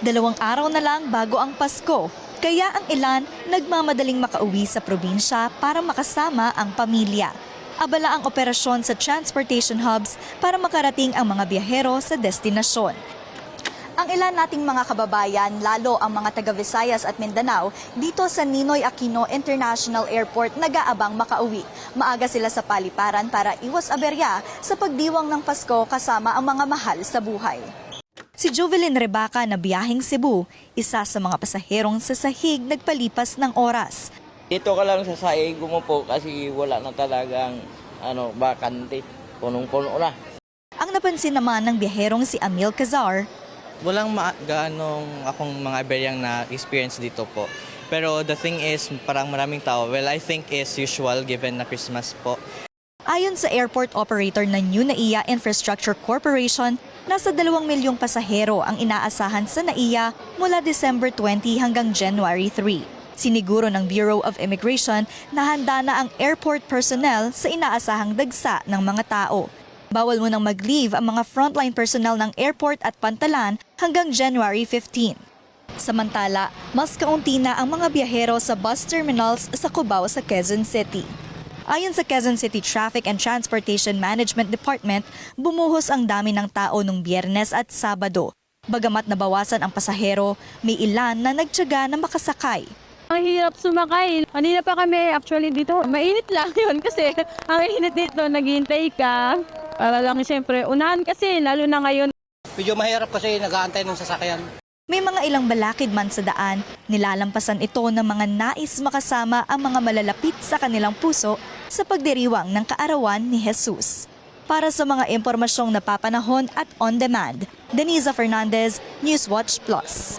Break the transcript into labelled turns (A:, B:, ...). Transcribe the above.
A: Dalawang araw na lang bago ang Pasko, kaya ang ilan nagmamadaling makauwi sa probinsya para makasama ang pamilya. Abala ang operasyon sa transportation hubs para makarating ang mga biyahero sa destinasyon. Ang ilan nating mga kababayan, lalo ang mga taga Visayas at Mindanao, dito sa Ninoy Aquino International Airport nag-aabang makauwi. Maaga sila sa paliparan para iwas aberya sa pagdiwang ng Pasko kasama ang mga mahal sa buhay. Si Jovelyn Rebaca na biyaheng Cebu, isa sa mga pasaherong sa sahig nagpalipas ng oras.
B: Dito ka lang sa saig mo po kasi wala na talagang ano, bakante. Punong-puno na.
A: Ang napansin naman ng biyaherong si Amil Cazar,
C: Walang ma- gaanong akong mga aberyang na experience dito po. Pero the thing is, parang maraming tao. Well, I think is usual given na Christmas po.
A: Ayon sa airport operator ng New NAIA Infrastructure Corporation, nasa 2 milyong pasahero ang inaasahan sa NAIA mula December 20 hanggang January 3. Siniguro ng Bureau of Immigration na handa na ang airport personnel sa inaasahang dagsa ng mga tao. Bawal mo nang mag-leave ang mga frontline personnel ng airport at pantalan hanggang January 15. Samantala, mas kaunti na ang mga biyahero sa bus terminals sa Cubao sa Quezon City. Ayon sa Quezon City Traffic and Transportation Management Department, bumuhos ang dami ng tao nung biyernes at sabado. Bagamat nabawasan ang pasahero, may ilan na nagtyaga na makasakay.
D: Ang hirap sumakay. Kanina pa kami actually dito. Mainit lang yun kasi ang init dito, naghihintay ka. Para lang siyempre, unahan kasi, lalo na ngayon.
E: Medyo mahirap kasi nag-aantay ng sasakyan.
A: May mga ilang balakid man sa daan, nilalampasan ito ng mga nais makasama ang mga malalapit sa kanilang puso sa pagdiriwang ng kaarawan ni Jesus. Para sa mga impormasyong napapanahon at on demand, Denisa Fernandez, Newswatch Plus.